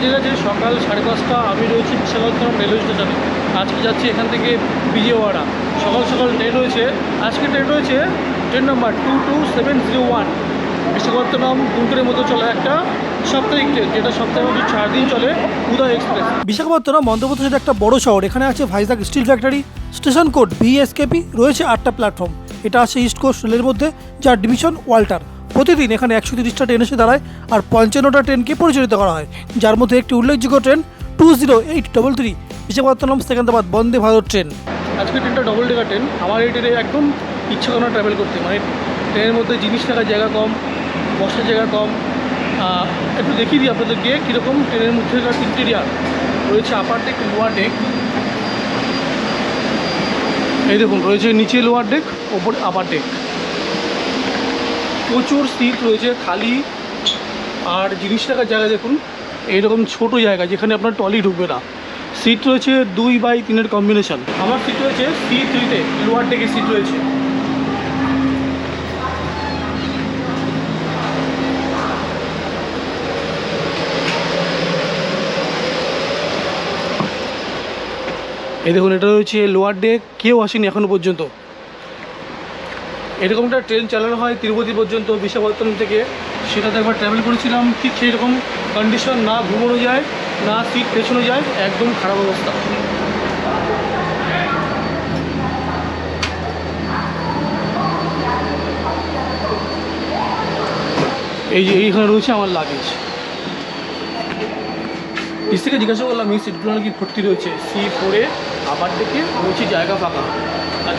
বেজে গেছে সকাল সাড়ে পাঁচটা আমি রয়েছি বিশাখাপত্তনম রেলওয়ে স্টেশনে। আজকে যাচ্ছি এখান থেকে বিজয়ওয়াড়া। সকাল সকাল ট্রেন রয়েছে। আজকে ট্রেন রয়েছে train number two two seven zero one Visakhapatnam গুন্টুরের মতো চলে একটা সাপ্তাহিক ট্রেন যেটা সপ্তাহে মধ্যে চার দিন চলে উদয় এক্সপ্রেস বিশাখাপত্তনম মধ্যপ্রদেশের একটা বড় শহর, এখানে আছে Vizag steel factory station code BSKP রয়েছে আটটা প্ল্যাটফর্ম এটা আছে ইস্ট কোস্ট রেলের মধ্যে, যার ডিভিশন ওয়াল্টার প্রতিদিন এখানে একশো তিরিশটা ট্রেন এসে দাঁড়ায় আর পঞ্চান্নটা ট্রেনকে পরিচালিত করা হয়। যার মধ্যে একটি উল্লেখযোগ্য train two zero eight double three Visakhapatnam Secunderabad Vande Bharat train. আজকে ট্রেনটা ডবল ডেকার ট্রেন। আমার এই ট্রেনে একদম ইচ্ছা করে ট্রাভেল করতে। মানে ট্রেনের মধ্যে জিনিস থাকার জায়গা কম, বসার জায়গা কম। একটু দেখিয়ে দিই আপনাদেরকে কীরকম ট্রেনের মধ্যে ইন্টেরিয়ার রয়েছে। আপার ডেক লোয়ার ডেক এই দেখুন, রয়েছে নিচে লোয়ার ডেক ওপর আপার ডেক প্রচুর সিট রয়েছে, খালি। আর জিনিস রাখার জায়গা দেখুন, এইরকম ছোট জায়গা যেখানে আপনার টলি ঢুকবে না। সিট রয়েছে দুই বাই তিনের কম্বিনেশন আমার সিট রয়েছে সি থ্রিতে লোয়ার ডেকে সিট রয়েছে। এই দেখুন, এটা রয়েছে লোয়ার ডেক কেউ আসেনি এখনও পর্যন্ত। এরকম একটা ট্রেন চালানো হয় তিরুপতি পর্যন্ত বিশাখাপত্তনম থেকে। সেটাতে একবার ট্রাভেল করেছিলাম, ঠিক সেই রকম কন্ডিশন না ঘুমানো যায়, না সিট পেছনো যায়, একদম খারাপ অবস্থা। এই যে এইখানে রয়েছে আমার লাগেজ নিচ থেকে জিজ্ঞাসা করলাম, এই সিটগুলো নাকি ভর্তি রয়েছে? সি ফোরে আবার থেকে রয়েছে জায়গা ফাঁকা।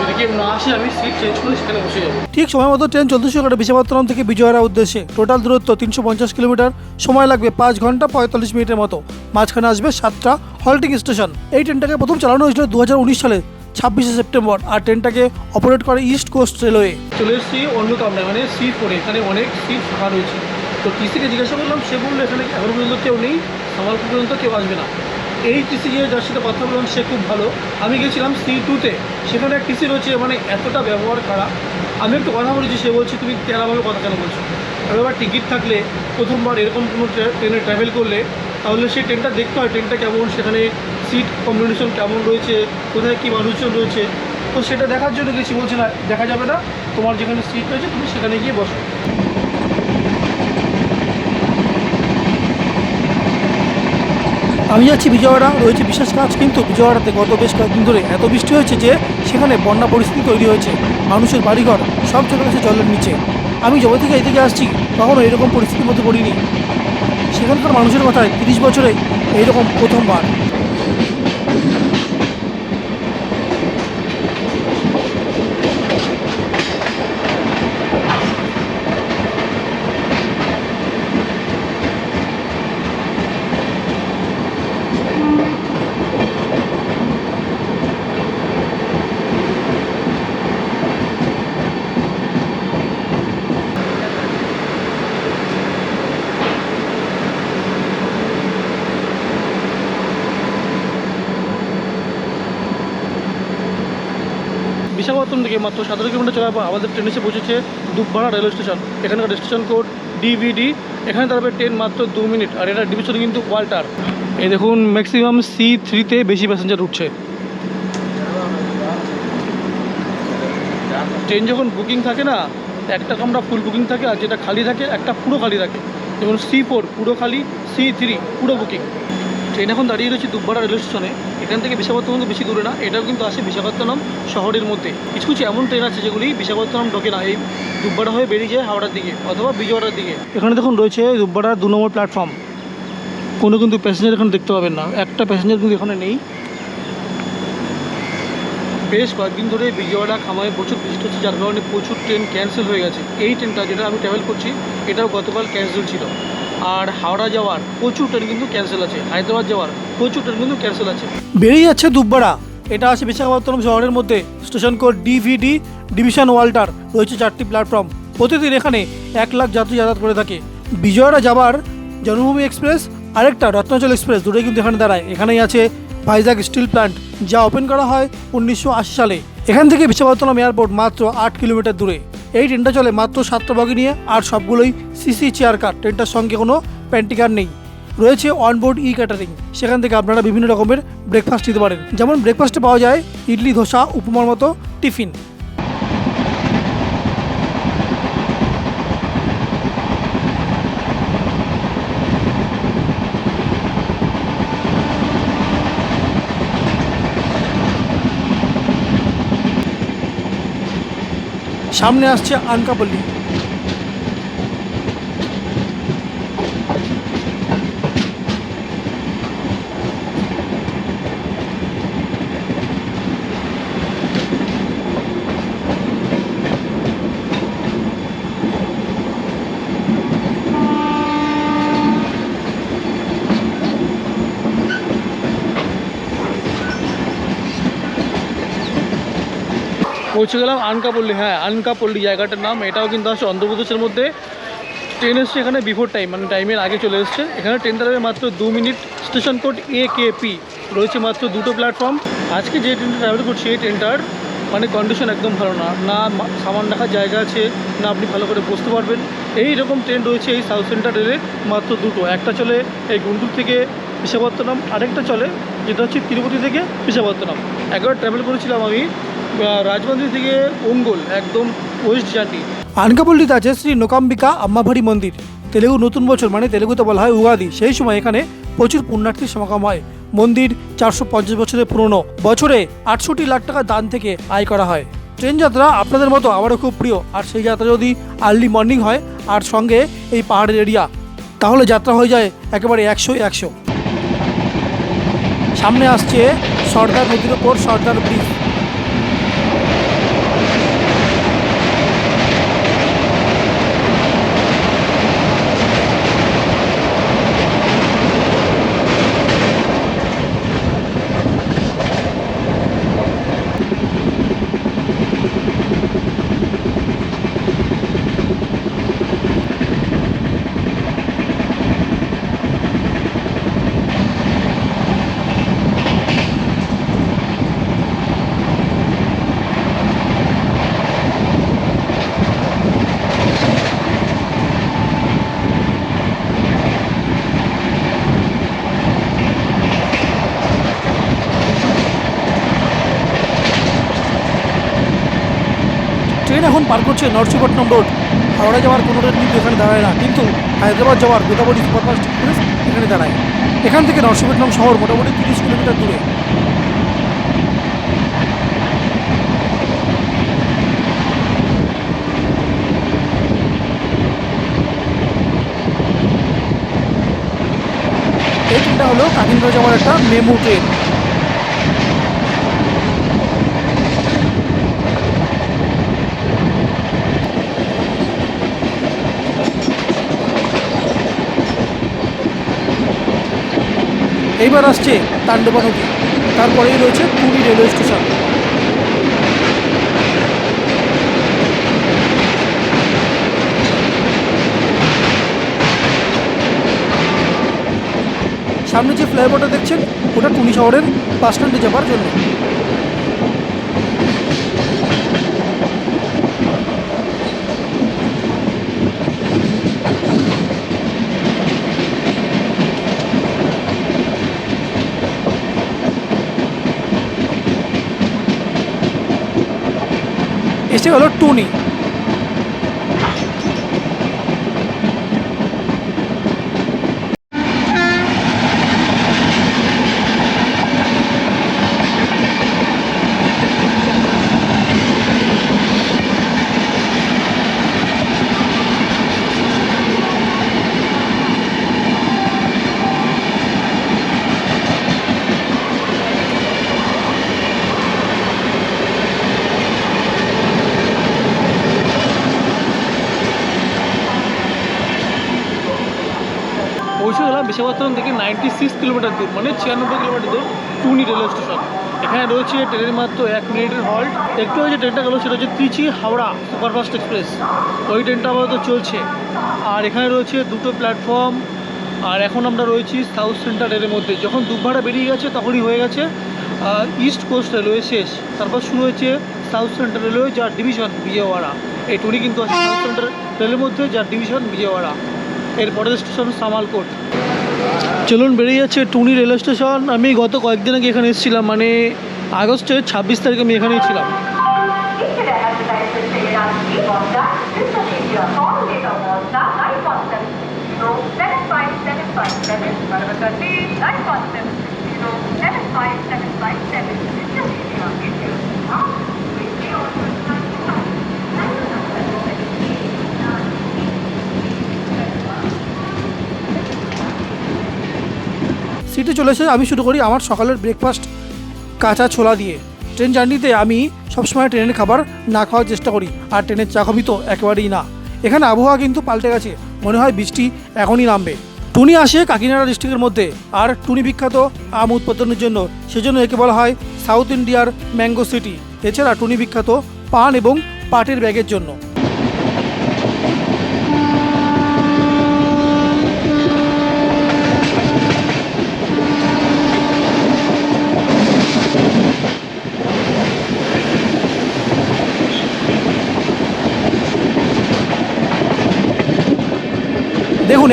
যদি কেউ না আসে আমি সিট চেঞ্জ করে সেখানে বসে যাব। ঠিক সময় মতো ট্রেন চলতেছে কাটে বিশাখাপত্তনম থেকে বিজয়ওয়াড়া উদ্দেশ্যে। টোটাল দূরত্ব তিনশো পঞ্চাশ কিলোমিটার। সময় লাগবে পাঁচ ঘণ্টা পঁয়তাল্লিশ মিনিটের মতো। মাঝখানে আসবে সাতটা হল্টিং স্টেশন এই ট্রেনটাকে প্রথম চালানো হয়েছিল দু হাজার উনিশ সালে ছাব্বিশে সেপ্টেম্বর। আর ট্রেনটাকে অপারেট করে ইস্ট কোস্ট রেলওয়ে চলে এসেছি অন্য কামরায় মানে সিট ফোরে এখানে অনেক সিট ফাঁকা রয়েছে। তো টিসিকে জিজ্ঞাসা করলাম সে বলল এখানে এখনও পর্যন্ত কেউ নেই? সামালপুর পর্যন্ত কেউ আসবে না। এই টিসি যে যার সাথে কথা বললাম, সে খুব ভালো। আমি গেছিলাম সি টুতে সেখানে এক টিসি রয়েছে মানে এতটা ব্যবহার খারাপ। আমি একটু কথা বলেছি, সে বলছে, তুমি তেরাভাবে কথা কেন বলছো? এবার টিকিট থাকলে প্রথমবার এরকম কোনো ট্রে- ট্রেনে ট্রাভেল করলে, তাহলে সেই ট্রেনটা দেখতে হয়, ট্রেনটা কেমন, সেখানে সিট কম্বিনেশন কেমন রয়েছে, কোথায় কী মানুষজন রয়েছে? তো সেটা দেখার জন্য গেছি, বলছে, না, দেখা যাবে না। তোমার যেখানে সিট রয়েছে, তুমি সেখানে গিয়ে বসো। আমি যাচ্ছি বিজয়ওয়াড়া, রয়েছে বিশেষ কাজ, কিন্তু বিজয়ওয়াড়াতে গত বেশ কয়েকদিন ধরে এত বৃষ্টি হয়েছে যে সেখানে বন্যা পরিস্থিতি তৈরি হয়েছে। মানুষের বাড়িঘর সব চলে গেছে জলের নিচে। আমি যবে থেকে এদিকে আসছি, তখনও এরকম পরিস্থিতির মধ্যে পড়িনি। সেখানকার মানুষের কথায় তিরিশ বছরে এইরকম প্রথমবার। বিশাখাপত্তনম থেকে মাত্র সতেরো কিলোমিটার চলার পর আমাদের ট্রেন এসে পৌঁছেছে দুপভাড়া রেলওয়ে স্টেশন এখানকার স্টেশন কোড ডিভিডি এখানে দাঁড়াবে ট্রেন মাত্র দু মিনিট আর এটা ডিভিশন কিন্তু ওয়াল্টার। এই দেখুন ম্যাক্সিমাম সি থ্রিতে বেশি প্যাসেঞ্জার উঠছে। ট্রেন যখন বুকিং থাকে না, একটা কামরা ফুল বুকিং থাকে আর যেটা খালি থাকে, একটা পুরো খালি থাকে। যেমন সি ফোর পুরো খালি সি থ্রি পুরো বুকিং ট্রেন এখন দাঁড়িয়ে রয়েছে দুব্বাড়া রেলওয়ে স্টেশনে। এখান থেকে বিশাখাপত্তনম বেশি দূরে না, এটাও কিন্তু আসে বিশাখাপত্তনম শহরের মধ্যে। কিছু কিছু এমন ট্রেন আছে যেগুলি বিশাখাপত্তনম ঢোকে না, এই দুব্বাড়া হয়ে বেরিয়ে যায় হাওড়ার দিকে অথবা বিজয়ওয়াড়ার দিকে। এখানে দেখুন রয়েছে দুব্বাড়ার দু নম্বর প্ল্যাটফর্ম কোনো কিন্তু প্যাসেঞ্জার এখানে দেখতে পাবেন না। একটা প্যাসেঞ্জার কিন্তু এখানে নেই। বেশ কয়েকদিন ধরে বিজয়ওয়াড়া খামায় প্রচুর বৃষ্টি হচ্ছে, যার কারণে প্রচুর ট্রেন ক্যান্সেল হয়ে গেছে। এই ট্রেনটা যেটা আমি ট্রাভেল করছি, এটাও গতকাল ক্যান্সেল ছিল। আর হাওড়া যাওয়ার প্রচুর ট্রেন কিন্তু ক্যান্সেল আছে, হায়দ্রাবাদ যাওয়ার প্রচুর ট্রেন কিন্তু ক্যান্সেল আছে। বেরিয়ে যাচ্ছে দুব্বাড়া এটা আছে বিশাখাপত্তনম শহরের মধ্যে। Station code DVD division Waltair রয়েছে চারটি প্ল্যাটফর্ম প্রতিদিন এখানে এক লাখ যাত্রী যাতায়াত করে থাকে। বিজয়ওয়াড়া যাবার জন্মভূমি এক্সপ্রেস আরেকটা রত্নাচল এক্সপ্রেস দুটোই কিন্তু এখানে দাঁড়ায়। এখানেই আছে ভাইজাগ স্টিল প্ল্যান্ট যা ওপেন করা হয় উনিশশো আশি সালে। এখান থেকে বিশাখাপত্তনম এয়ারপোর্ট মাত্র আট কিলোমিটার দূরে। এই ট্রেনটা চলে মাত্র সাতটা বগি নিয়ে আর সবগুলোই সিসি চেয়ার কার। ট্রেনটার সঙ্গে কোনো প্যান্টিকার নেই। রয়েছে অনবোর্ড ই ক্যাটারিং সেখান থেকে আপনারা বিভিন্ন রকমের ব্রেকফাস্ট নিতে পারেন। যেমন ব্রেকফাস্টে পাওয়া যায় ইডলি, ধোসা, উপমার মতো টিফিন। সামনে আসছে আনকাপল্লি। পৌঁছে গেলাম আনকাপল্লী হ্যাঁ আনকাপল্লী জায়গাটার নাম। এটাও কিন্তু আসছে অন্ধ্রপ্রদেশের মধ্যে। ট্রেন এসছে এখানে বিফোর টাইম মানে টাইমের আগে চলে এসছে। এখানে ট্রেন দাঁড়াবে মাত্র দু minute station code A K P রয়েছে মাত্র দুটো প্ল্যাটফর্ম আজকে যে ট্রেনটা ট্রাভেল করছি, এই ট্রেনটার মানে কন্ডিশন একদম ভালো না। না সামান রাখার জায়গা আছে, না আপনি ভালো করে বসতে পারবেন। এই রকম ট্রেন রয়েছে এই সাউথ সেন্টার রেলে মাত্র দুটো। একটা চলে এই গুন্টুর থেকে বিশাখাপত্তনম, আরেকটা চলে যেটা হচ্ছে তিরুপতি থেকে বিশাখাপত্তনম। একবার ট্রাভেল করেছিলাম আমি রাজমন্দির থেকে ওঙ্গল, একদম ওয়েস্ট জার্নি আনকাপল্লিতে আছে শ্রী নোকাম্বিকা আম্মাভারি মন্দির। তেলেগু নতুন বছর মানে তেলেগুতে বলা হয় উগাদি। সেই সময় এখানে প্রচুর পুণ্যার্থীর সমাগম হয়। মন্দির চারশো পঞ্চাশ বছরের পুরনো। বছরে আটষট্টি লাখ টাকা দান থেকে আয় করা হয়। ট্রেন যাত্রা আপনাদের মতো আমারও খুব প্রিয়। আর সেই যাত্রা যদি আর্লি মর্নিং হয়, আর সঙ্গে এই পাহাড়ের এরিয়া, তাহলে যাত্রা হয়ে যায় একেবারে একশো একশো। সামনে আসছে সর্দার নদীর ওপর সর্দার ব্রিজ। ট্রেন এখন পার করছে নরসিংহপট্টনম রোড হাওড়া যাওয়ার কোনো ট্রেন কিন্তু এখানে দাঁড়ায় না। কিন্তু হায়দ্রাবাদ যাওয়ার গোদাবরী সুপারফাস্ট এক্সপ্রেস এখানে দাঁড়ায়। এখান থেকে নরসিংহপট্টনম শহর মোটামুটি তিরিশ কিলোমিটার দূরে। এই ট্রেনটা হলো কাকিনাড়া যাওয়ার একটা মেমু ট্রেন। এইবার আসছে তাণ্ডবা নদী তারপরেই রয়েছে পুরী রেলওয়ে স্টেশন। সামনে যে ফ্লাইওভারটা দেখছেন, ওটা টুনি শহরের বাস স্ট্যান্ডে যাবার জন্য। এসে হলো টুনি পৌঁছে গেলাম বিশাখাপত্তনম থেকে নাইনটি সিক্স কিলোমিটার দূর মানে ছিয়ানব্বই কিলোমিটার দূর, টুনি রেলওয়ে স্টেশন এখানে রয়েছে ট্রেনের মাত্র এক মিনিটের হল্ট একটু যে ট্রেনটা গেলো, সেটা হচ্ছে ত্রিচি হাওড়া সুপারফাস্ট এক্সপ্রেস ওই ট্রেনটা আপাতত চলছে। আর এখানে রয়েছে দুটো প্ল্যাটফর্ম আর এখন আমরা রয়েছি সাউথ সেন্টার রেলের মধ্যে। যখন দুভাড়া বেরিয়ে গেছে, তখনই হয়ে গেছে ইস্ট কোস্ট রেলওয়ে শেষ। তারপর শুরু হয়েছে সাউথ সেন্টার রেলওয়ে যার ডিভিশন বিজয়ওয়াড়া। এই টুনি কিন্তু আছে সাউথ সেন্টার রেলের মধ্যে, যার ডিভিশন বিজয়ওয়াড়া। এর পরের স্টেশন সামালকোট। চলুন বেরিয়ে যাচ্ছে টুনি রেল স্টেশন। আমি গত কয়েকদিন আগে এখানে এসেছিলাম মানে আগস্টের ছাব্বিশ তারিখে আমি এখানেই ছিলাম। Seven five seven five i সিটে চলে এসে আমি শুরু করি আমার সকালের ব্রেকফাস্ট কাঁচা ছোলা দিয়ে। ট্রেন জার্নিতে আমি সবসময় ট্রেনের খাবার না খাওয়ার চেষ্টা করি, আর ট্রেনের চা কফি তো একেবারেই না। এখানে আবহাওয়া কিন্তু পাল্টে গেছে, মনে হয় বৃষ্টি এখনই নামবে। টুনি আসে কাকিনাড়া ডিস্ট্রিক্টের মধ্যে, আর টুনি বিখ্যাত আম উৎপাদনের জন্য, সেজন্য একে বলা হয় সাউথ ইন্ডিয়ার ম্যাঙ্গো সিটি এছাড়া টুনি বিখ্যাত পান এবং পাটের ব্যাগের জন্য।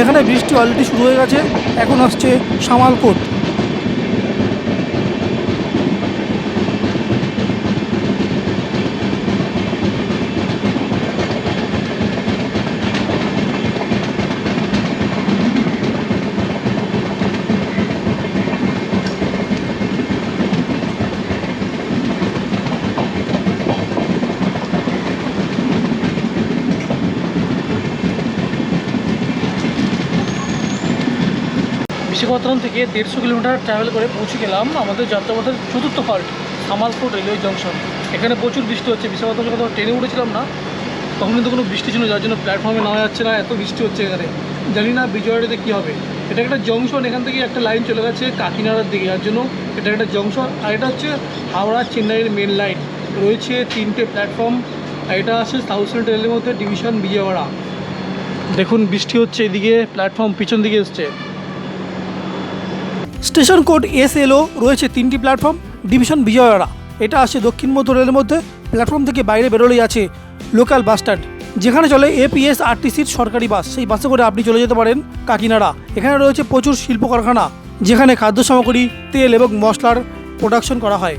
এখানে বৃষ্টি অলরেডি শুরু হয়ে গেছে। এখন আসছে সামালকোট বিশাখাপত্তনম থেকে দেড়শো কিলোমিটার ট্রাভেল করে পৌঁছে গেলাম আমাদের যাত্রাপথের চতুর্থ পার্ট সামালপুর রেলওয়ে জংশন এখানে প্রচুর বৃষ্টি হচ্ছে। বিশাখাপত্তনম যখন ট্রেনে উঠেছিলাম না। তখন কিন্তু কোনো বৃষ্টি ছিল যার জন্য প্ল্যাটফর্মে নেওয়া যাচ্ছে না। এত বৃষ্টি হচ্ছে এখানে। জানি না বিজয়াড়িতে কী হবে। এটা একটা জংশন এখান থেকে একটা লাইন চলে গেছে কাকিনাড়ার দিকে। যার জন্য এটা একটা জংশন আর এটা হচ্ছে হাওড়া চেন্নাইয়ের মেন লাইন রয়েছে তিনটে প্ল্যাটফর্ম আর এটা আছে সাউথ সেন্ট্রাল রেলের মধ্যে ডিভিশন বিজয়ওয়াড়া দেখুন, বৃষ্টি হচ্ছে এদিকে প্ল্যাটফর্ম পিছন দিকে এসছে। স্টেশন কোড এস এলও রয়েছে তিনটি প্ল্যাটফর্ম, ডিভিশন বিজয়ওয়াড়া। এটা আসে দক্ষিণ মধ্য রেলের মধ্যে, প্ল্যাটফর্ম থেকে বাইরে বেরোলেই আছে লোকাল বাস স্ট্যান্ড। যেখানে চলে এপিএস আরটিসির সরকারি বাস। সেই বাসে করে আপনি চলে যেতে পারেন কাকিনাড়া। এখানে রয়েছে প্রচুর শিল্প কারখানা যেখানে খাদ্য সামগ্রী, তেল এবং মশলার প্রোডাকশন করা হয়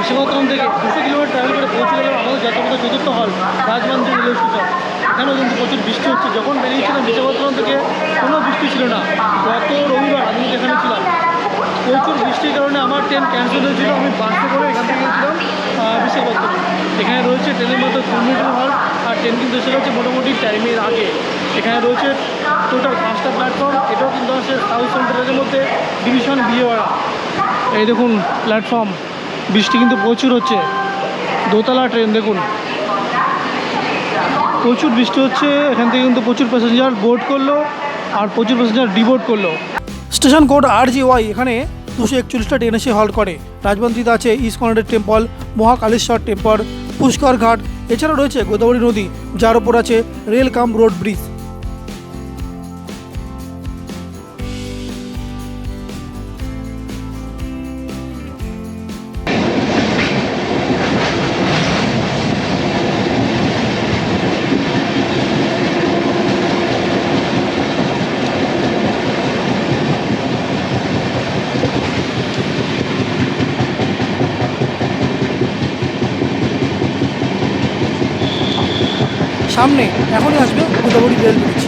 বিশাখাপত্তনম থেকে দুশো কিলোমিটার ট্রাভেল করে পৌঁছে গেলাম আমাদের যাত্রাপথের চতুর্থ হল রাজবান্ধি রেলওয়ে স্টেশন এখানেও কিন্তু প্রচুর বৃষ্টি হচ্ছে যখন বেরিয়েছিলাম বিশাখাপত্তনম থেকে কোনো বৃষ্টি ছিল না গত রবিবার আমি যেখানে ছিলাম প্রচুর বৃষ্টির কারণে আমার ট্রেন ক্যান্সেল হয়েছিল, আমি বাসে করে এখান থেকে গেছিলাম বিশাখাপত্তনম। এখানে রয়েছে ট্রেনের মধ্যে কমিউনিটি হল আর ট্রেন কিন্তু এসে গেছে মোটামুটি টাইমের আগে। এখানে রয়েছে টোটাল পাঁচটা প্ল্যাটফর্ম এটাও কিন্তু আছে সাউথ সেন্টারের মধ্যে ডিভিশন বিজয়ওয়াড়া এই দেখুন প্ল্যাটফর্ম বৃষ্টি কিন্তু প্রচুর হচ্ছে। দোতলা ট্রেন দেখুন। প্রচুর বৃষ্টি হচ্ছে, এখান থেকে কিন্তু প্রচুর প্যাসেঞ্জার বোর্ড করল, আর প্রচুর প্যাসেঞ্জার ডিবোর্ড করল। Station code R G Y এখানে দুশো একচল্লিশটা ট্রেন এসে হল্ট করে। রাজবন্দিতে আছে ইস্কনের টেম্পল মহাকালেশ্বর টেম্পল পুষ্কর ঘাট। এছাড়াও রয়েছে গোদাবরী নদী, যার ওপর আছে রেল কাম রোড ব্রিজ সামনে এখনই আসবে গোদাবরী রেল ব্রিজ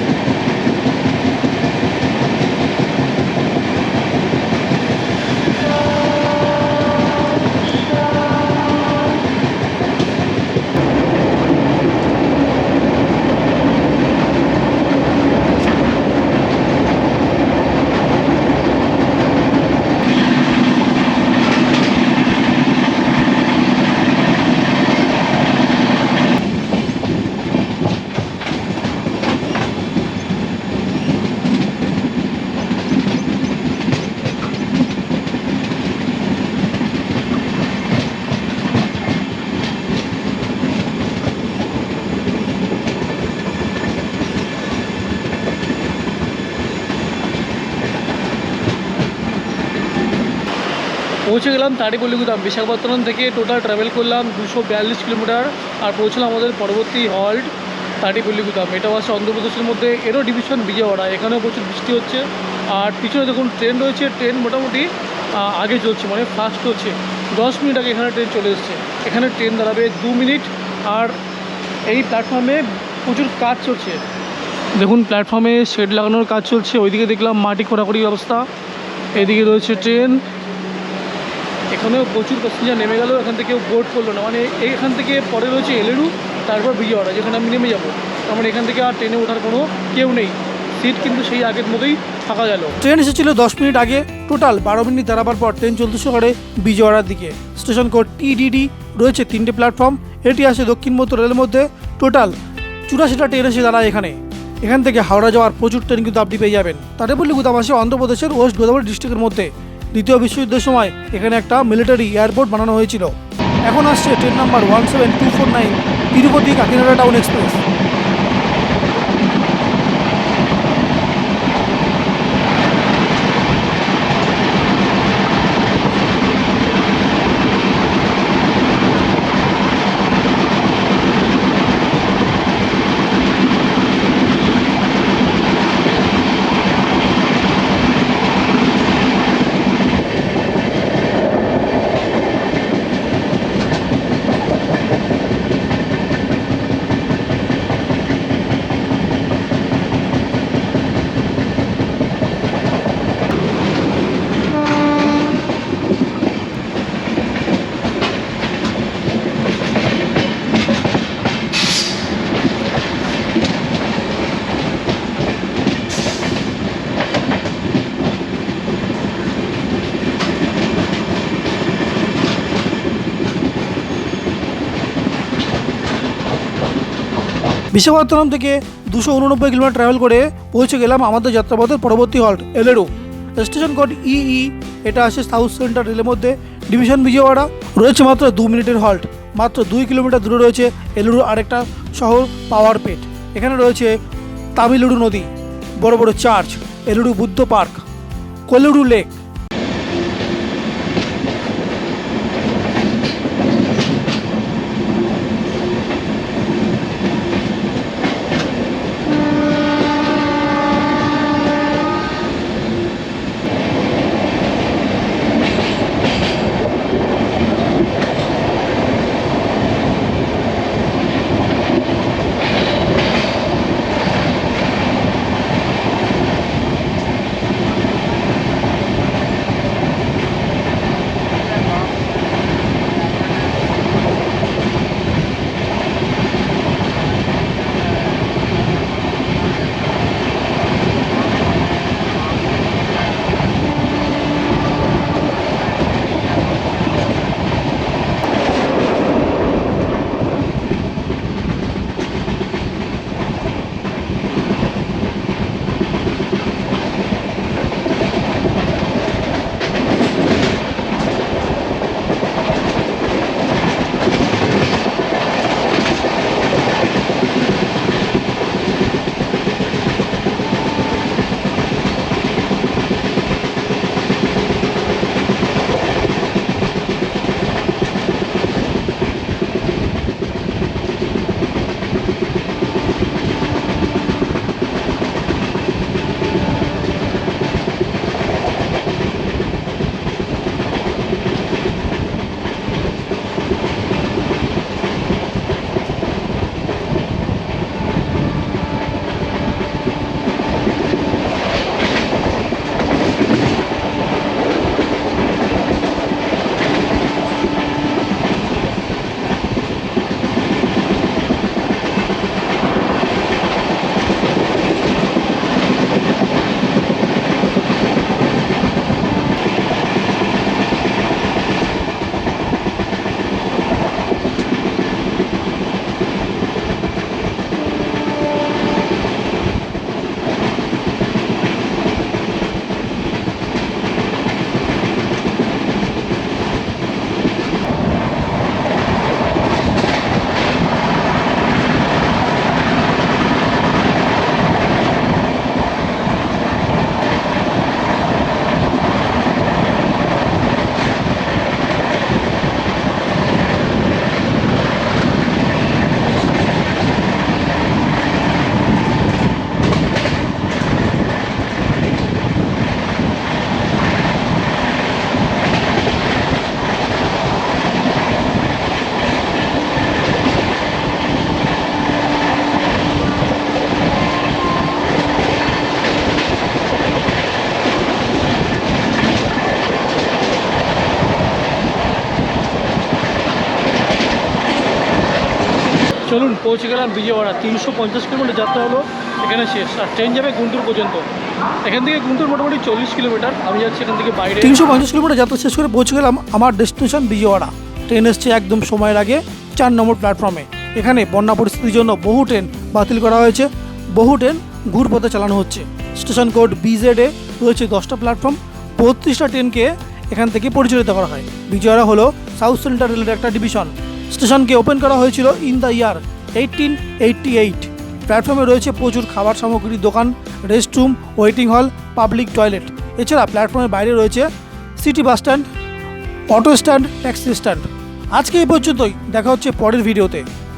পৌঁছে গেলাম তারিপল্লিগুদাম বিশাখাপত্তনম থেকে টোটাল ট্রাভেল করলাম দুশো বিয়াল্লিশ কিলোমিটার আর পৌঁছলাম আমাদের পরবর্তী হল্ট তাটিপল্লিগুদাম এটাও আছে অন্ধ্রপ্রদেশের মধ্যে এরও ডিভিশন বিজয়ওয়াড়া, এখানেও প্রচুর বৃষ্টি হচ্ছে। আর পিছনে দেখুন ট্রেন রয়েছে ট্রেন মোটামুটি আগে চলছে মানে ফাস্ট হচ্ছে। দশ মিনিট আগে এখানে ট্রেন চলে এসছে। এখানে ট্রেন দাঁড়াবে দু মিনিট, আর এই প্ল্যাটফর্মে প্রচুর কাজ চলছে। দেখুন প্ল্যাটফর্মে শেড লাগানোর কাজ চলছে। ওইদিকে দেখলাম মাটি খোঁড়াখড়ি ব্যবস্থা। এদিকে রয়েছে ট্রেন এখানেও প্রচুর প্যাসেঞ্জার নেমে গেল, এখান থেকে বোর্ড করল না। মানে এখান থেকে পরে রয়েছে এলেরু, তারপর বিজয়ওয়াড়া, যেখানে আমি নেমে যাব। তার মানে এখান থেকে আর ট্রেনে ওঠার কোনো কেউ নেই। সিট কিন্তু সেই আগের মতোই ফাঁকা গেল। ট্রেন এসেছিল দশ মিনিট আগে। টোটাল বারো মিনিট দাঁড়াবার পর ট্রেন চলতে করে বিজয়ওয়াড়ার দিকে। স্টেশন কোড টিডিডি রয়েছে তিনটে প্ল্যাটফর্ম এটি আসে দক্ষিণ মধ্য রেলের মধ্যে। টোটাল চুরাশিটা ট্রেন এসে দাঁড়ায় এখানে। এখান থেকে হাওড়া যাওয়ার প্রচুর ট্রেন কিন্তু আপনি পেয়ে যাবেন। তাটেপল্লি গুদাম আসে অন্ধ্রপ্রদেশের ওয়েস্ট গোদাবরী ডিস্ট্রিক্টের মধ্যে। দ্বিতীয় বিশ্বযুদ্ধের সময় এখানে একটা মিলিটারি এয়ারপোর্ট বানানো হয়েছিল। এখন আসছে train number one seven two four nine Tirupati Kakinada town express. Visakhapatnam থেকে দুশো উননব্বই কিলোমিটার ট্রাভেল করে পৌঁছে গেলাম আমাদের যাত্রাপথের পরবর্তী halt Eluru station code E E এটা আসে সাউথ সেন্ট্রাল রেলের মধ্যে ডিভিশন বিজয়ওয়াড়া রয়েছে মাত্র দু মিনিটের হল্ট মাত্র দুই কিলোমিটার দূরে রয়েছে এলুরু আরেকটা শহর পাওয়ার পেট এখানে রয়েছে তামিলুরু নদী, বড় বড় church Eluru Buddha park Kolleru lake পৌঁছে গেলাম বিজয়ওয়াড়া। তিনশো পঞ্চাশ কিলোমিটার যাত্রা হলো, এখানে শেষ। আর ট্রেন যাবে গুন্টুর পর্যন্ত। এখান থেকে গুন্টুর মোটামুটি চল্লিশ কিলোমিটার। আমি যাচ্ছি এখান থেকে বাইরে। তিনশো পঞ্চাশ কিলোমিটার যাত্রা শেষ করে পৌঁছে গেলাম আমার ডেস্টিনেশন বিজয়ওয়াড়া। ট্রেন এসছে একদম সময়ের আগে, চার নম্বর প্ল্যাটফর্মে। এখানে বন্যা পরিস্থিতির জন্য বহু ট্রেন বাতিল করা হয়েছে। বহু ট্রেন ঘুরপথে চালানো হচ্ছে। স্টেশন কোড বিজেডে রয়েছে দশটা প্ল্যাটফর্ম। বত্রিশটা ট্রেনকে এখান থেকে পরিচালিত করা হয়। বিজয়ওয়াড়া হলো সাউথ সেন্ট্রাল রেলের একটা ডিভিশন স্টেশনকে ওপেন করা হয়েছিল in the year. Eighteen eighty eight প্ল্যাটফর্মে রয়েছে প্রচুর খাবার সামগ্রীর দোকান restroom waiting hall public toilet এছাড়া প্ল্যাটফর্মের বাইরে রয়েছে city bus stand auto stand taxi stand আজকে এই পর্যন্তই। দেখা হচ্ছে পরের ভিডিওতে